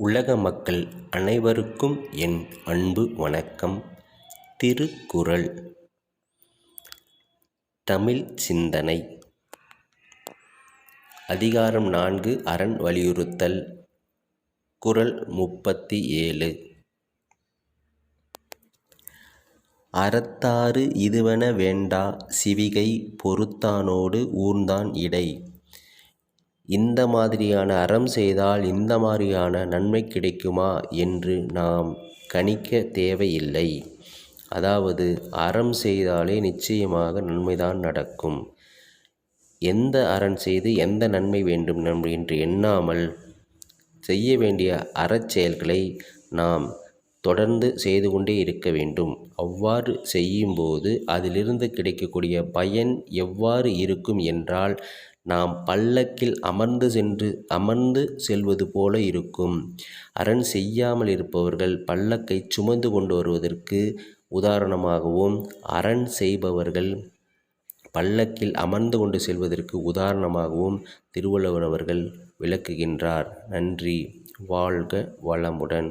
உலக மக்கள் அனைவருக்கும் என் அன்பு வணக்கம். திருக்குறள். தமிழ் சிந்தனை. அதிகாரம் நான்கு அரண் வலியுறுத்தல். குறள் முப்பத்தி ஏழு. அறத்தாறு இதுவென வேண்டா சிவிகை பொறுத்தானோடு ஊர்ந்தான் இடை. இந்த மாதிரியான அறம் செய்தால் இந்த மாதிரியான நன்மை கிடைக்குமா என்று நாம் கணிக்க தேவையில்லை. அதாவது அறம் செய்தாலே நிச்சயமாக நன்மைதான் நடக்கும். எந்த அறம் செய்து எந்த நன்மை வேண்டும் என்று எண்ணாமல் செய்ய வேண்டிய அறச்செயல்களை நாம் தொடர்ந்து செய்து கொண்டே இருக்க வேண்டும். அவ்வாறு செய்யும்போது அதிலிருந்து கிடைக்கக்கூடிய பயன் எவ்வாறு இருக்கும் என்றால் நாம் பல்லக்கில் அமர்ந்து சென்று அமர்ந்து செல்வது போல இருக்கும். அரண் செய்யாமல் இருப்பவர்கள் பல்லக்கை சுமந்து கொண்டு வருவதற்கு உதாரணமாகவும் அரண் செய்பவர்கள் பல்லக்கில் அமர்ந்து கொண்டு செல்வதற்கு உதாரணமாகவும் திருவள்ளுவர் அவர்கள் விளக்குகின்றார். நன்றி. வாழ்க வளமுடன்.